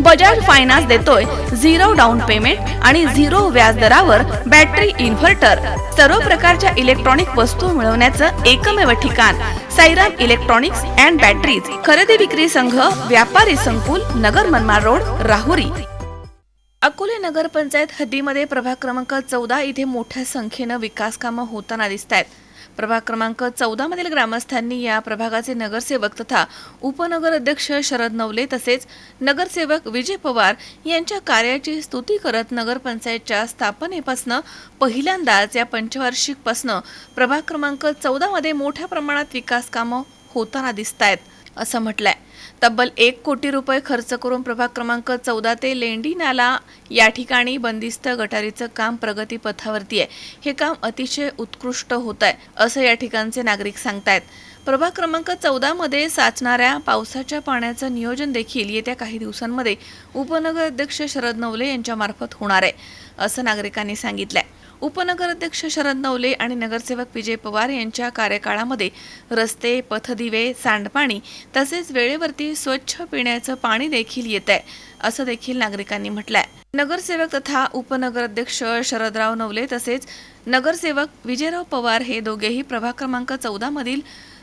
Bajaj finance देतोय zero down payment आणि zero व्याज दरावर बॅटरी इन्व्हर्टर. सर्व प्रकारच्या इलेक्ट्रॉनिक वस्तू मिळवण्याचं एकमेव ठिकाण. Sairam electronics and batteries. खरेदी विक्री संघ व्यापारी संकुल नगर मनमाड रोड राहुरी. अकोले नगर पंचायत हद्दीमध्ये प्रभाग क्रमांक चौदा इथे मोठ्या संख्येनं विकास कामं होताना दिसत आहेत प्रभाग क्रमांक चौदा मधील ग्रामस्थांनी या प्रभागाचे नगरसेवक तथा उपनगर अध्यक्ष शरद नवले तसेच नगरसेवक विजय पवार यांच्या कार्याची स्तुती करत नगरपंचायतच्या स्थापनेपासनं पहिल्यांदाच या पंचवार्षिकपासनं प्रभाग क्रमांक चौदा मध्ये मोठ्या प्रमाणात विकास कामं होताना दिसत आहेत असं म्हटलंय. तब्बल एक कोटी रुपये खर्च करून प्रभाग क्रमांक चौदा ते लेंडी नाला या ठिकाणी बंदिस्त गटारीचं काम प्रगतीपथावरती आहे. हे काम अतिशय उत्कृष्ट होत आहे असं या ठिकाणचे नागरिक सांगतायत. प्रभाग क्रमांक चौदामध्ये साचणाऱ्या पावसाच्या पाण्याचं नियोजन देखील येत्या काही दिवसांमध्ये उपनगर अध्यक्ष शरद नवले यांच्यामार्फत होणार आहे असं नागरिकांनी सांगितलं आहे उपनगराध्यक्ष शरद नवले आणि नगरसेवक विजय पवार यांच्या कार्यकाळामध्ये रस्ते पथदिवे सांडपाणी तसेच वेळेवरती स्वच्छ पिण्याचं पाणी देखील येत आहे असं देखील नागरिकांनी म्हटलंय. नगरसेवक तथा उपनगराध्यक्ष शरदराव नवले तसेच नगरसेवक विजयराव पवार हे दोघेही प्रभाग क्रमांक चौदा मधील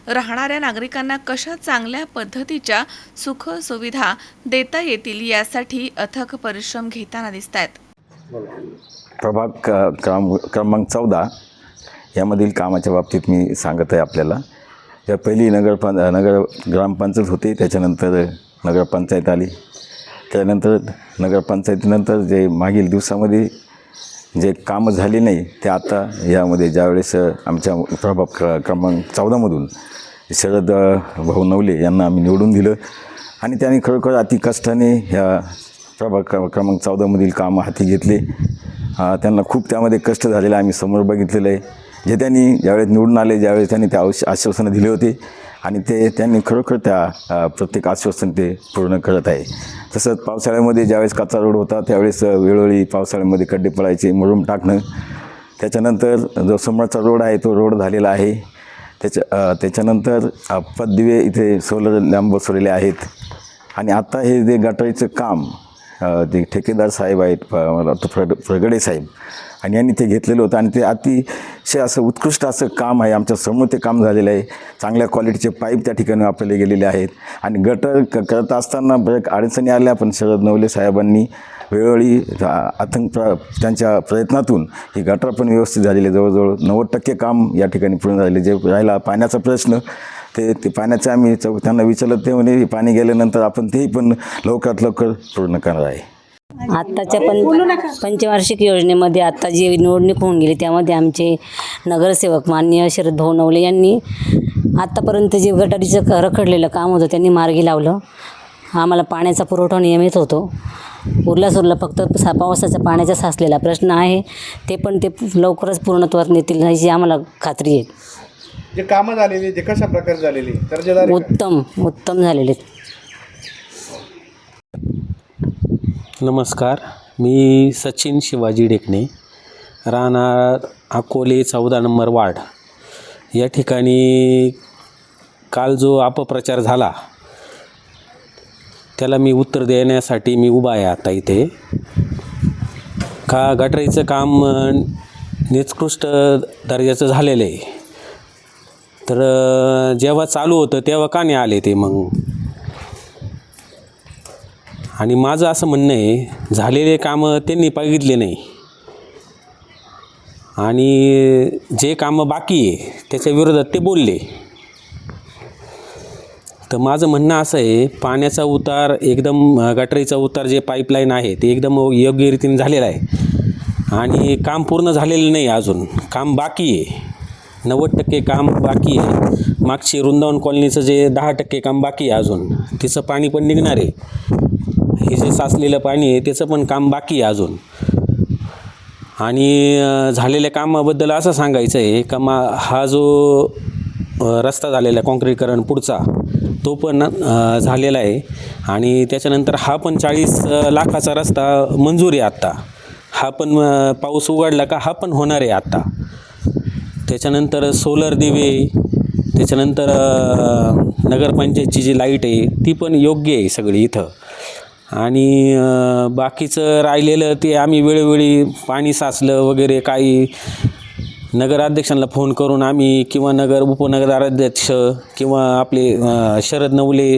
राहणाऱ्या नागरिकांना कशा चांगल्या पद्धतीच्या सुख सुविधा देता येतील यासाठी अथक परिश्रम घेताना दिसत आहेत प्रभाग क- क्रम क्रमांक चौदा यामधील कामाच्या बाबतीत मी सांगत आहे आपल्याला. या पहिली नगरपं नगर ग्रामपंचायत होती त्याच्यानंतर नगरपंचायत आली. त्यानंतर नगरपंचायतीनंतर जे मागील दिवसामध्ये जे कामं झाली नाही ते आता यामध्ये ज्यावेळेस आमच्या प्रभाग क क्रमांक चौदामधून शरद भाऊ नवले यांना आम्ही निवडून दिलं. आणि त्यांनी खरोखर अति कष्टाने ह्या प्रभाग क्र क्रमांक चौदामधील कामं हाती घेतले. त्यांना खूप त्यामध्ये कष्ट झालेलं आम्ही समोर बघितलेलं. आहे जे त्यांनी ज्यावेळेस निवडून आले ज्यावेळेस त्यांनी ते आश्व आश्वासनं दिले होते आणि ते त्यांनी खरोखर त्या प्रत्येक आश्वासन ते पूर्ण करत आहे. तसंच पावसाळ्यामध्ये ज्यावेळेस कच्चा रोड होता त्यावेळेस वेळोवेळी पावसाळ्यामध्ये खड्डे पडायचे मुरुम टाकणं. त्याच्यानंतर जो समोरचा रोड आहे तो रोड झालेला आहे. त्याच्या त्याच्यानंतर पदवे इथे सोलर लॅम्प बसवलेले आहेत. आणि आत्ता हे जे गटारीचं काम ते ठेकेदार साहेब आहेत मला वाटतं फ्रगडे साहेब आणि यांनी ते घेतलेलं होतं. आणि ते अतिशय असं उत्कृष्ट असं काम आहे. आमच्यासमोर ते काम झालेलं आहे. चांगल्या क्वालिटीचे पाईप त्या ठिकाणी वापरले गेलेले आहेत. आणि गटर क करत असताना बरेच अडचणी आल्या पण शरद नवले साहेबांनी वेळोवेळी अथंग प्र त्यांच्या प्रयत्नातून ही गटर पण व्यवस्थित झालेली जवळजवळ नव्वद टक्के काम या ठिकाणी पूर्ण झालेले जे राहिला पाण्याचा प्रश्न ते ते पाण्याचं आम्ही चौ त्यांना विचारलं ते म्हणे "हे पाणी गेल्यानंतर आपण तेही पण लवकरात लवकर पूर्ण करणार आहे. आत्ताच्या पण पंचवार्षिक योजनेमध्ये आत्ता जी निवडणूक होऊन गेली त्यामध्ये आमचे नगरसेवक माननीय शरद भाऊ नवले यांनी आत्तापर्यंत जे गटारीचं क- रखडलेलं काम होतं त्यांनी मार्गी लावलं. आम्हाला पाण्याचा पुरवठा नियमित होतो. उरला सुरला फक्त सा पावसाचा पाण्याचा साचलेला प्रश्न आहे. ते पण ते लवकरच पूर्णत्वात नेतील याची आम्हाला खात्री आहे. जे कामं झालेली जे कशा प्रकारे झालेली दर्जेदार आहे का? उत्तम उत्तम झालेले आहेत. नमस्कार मी सचिन शिवाजी डेकणे राहणार अकोले चौदा नंबर वार्ड या ठिकाणी काल जो अपप्रचार झाला त्याला मी उत्तर देण्यासाठी मी उभा आहे आता इथे का गटरीचं काम अ, निकृष्ट दर्जाचं झालेलं आहे तर जेव्हा चालू होतं तेव्हा का नाही आले ते मग? आणि माझं असं म्हणणं आहे झालेले कामं त्यांनी बघितले नाही. आणि जे कामं बाकी आहे त्याच्या विरोधात ते बोलले. तर माझं म्हणणं असं आहे पाण्याचा उतार एकदम गटरीचा उतार जे पाईपलाईन आहे ते एकदम योग्य रीतीने झालेलं आहे. आणि काम पूर्ण झालेलं नाही अजून. काम बाकी आहे. नव्वद टक्के काम बाकी आहे. मागची वृंदावन कॉलनीचं जे दहा टक्के काम बाकी आहे अजून तिचं पाणी पण निघणार आहे. हे जे साचलेलं पाणी आहे त्याचं पण काम बाकी आहे अजून. आणि झालेल्या कामाबद्दल असं सांगायचं आहे का मा हा जो रस्ता झालेला आहे काँक्रीकरण पुढचा तो पण झालेला आहे. आणि त्याच्यानंतर हा पण चाळीस लाखाचा रस्ता मंजूर आहे आत्ता हा पण पाऊस उघडला का हा पण होणार आहे आत्ता त्याच्यानंतर सोलर दिवे त्याच्यानंतर नगरपंचायतची जी लाइट आहे ती पण योग्य आहे सगळी इथं. आणि बाकीचं राहिलेलं ते आम्ही वेळोवेळी पाणी साचलं वगैरे काही नगराध्यक्षांना फोन करून आम्ही किंवा नगर उपनगराध्यक्ष किंवा आपले शरद नवले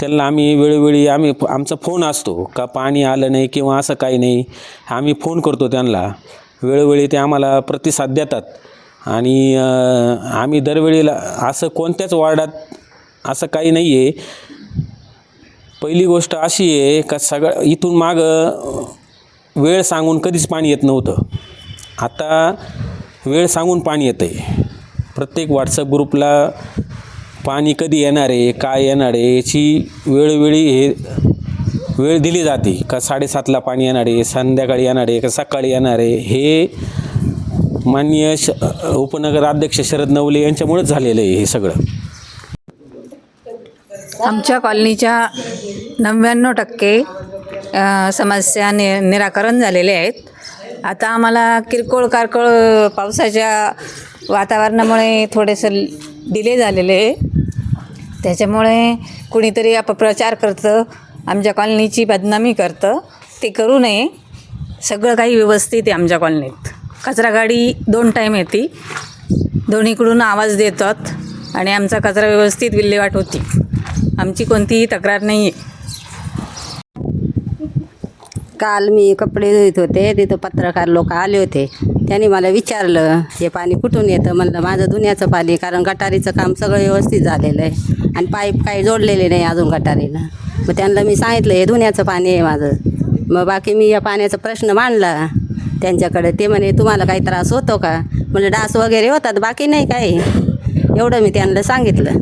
त्यांना आम्ही वेळोवेळी आम्ही आमचा फोन असतो का पाणी आलं नाही किंवा असं काही नाही आम्ही फोन करतो त्यांना. वेळोवेळी ते आम्हाला प्रतिसाद देतात. आणि आम्ही दरवेळेला असं कोणत्याच वार्डात असं काही नाही आहे पहिली गोष्ट अशी आहे का सगळं इथून मागं वेळ सांगून कधीच पाणी येत नव्हतं. आता वेळ सांगून पाणी येतं आहे प्रत्येक व्हॉट्सअप ग्रुपला पाणी कधी येणार आहे काय येणार आहे याची वेळोवेळी हे वेळ दिली जाते. का साडेसातला पाणी येणार आहे संध्याकाळी येणार आहे का सकाळी येणार आहे हे माननीय श उपनगराध्यक्ष शरद नवले यांच्यामुळेच झालेलं आहे हे सगळं. आमच्या कॉलनीच्या नव्याण्णव टक्के समस्या नि निराकरण झालेले आहेत. आता आम्हाला किरकोळ कारकोळ पावसाच्या वातावरणामुळे थोडेसं डिले झालेले आहे. त्याच्यामुळे कुणीतरी अपप्रचार करतं आमच्या कॉलनीची बदनामी करतं ते करू नये. सगळं काही व्यवस्थित आहे आमच्या कॉलनीत. कचरा गाडी दोन टाईम येते. दोन्हीकडून आवाज देतात आणि आमचा कचरा व्यवस्थित विल्हेवाट होती. आमची कोणतीही तक्रार नाही आहे काल मी कपडे धुत होते तिथं पत्रकार लोक आले होते. त्यांनी मला विचारलं हे पाणी कुठून येतं? म्हणलं माझं धुण्याचं पाणी कारण गटारीचं काम सगळं व्यवस्थित झालेलं आहे आणि पाईप काही जोडलेले नाही अजून गटारीला मग त्यांना मी सांगितलं हे धुण्याचं पाणी आहे माझं. मग बाकी मी या पाण्याचा प्रश्न मांडला. त्यांच्याकडे. ते म्हणे तुम्हाला काही त्रास होतो का? म्हणजे डास वगैरे होतात बाकी नाही काही. एवढं मी त्यांना सांगितलं.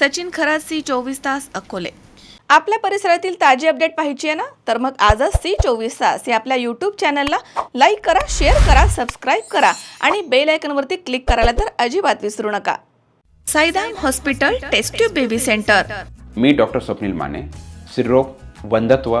सचिन खरात सी चोवीस तास अकोले. आपल्या परिसरातील ताजी अपडेट पाहिजे ना? तर मग आजच सी चोवीस तास या आपल्या यूट्यूब चॅनलला लाईक करा शेअर करा सबस्क्राईब करा आणि बेल आयकनवरती क्लिक करायला तर अजिबात विसरू नका. Saidam hospital test tube baby centre मी डॉक्टर स्वप्नील माने स्त्रीरोग वंधत्व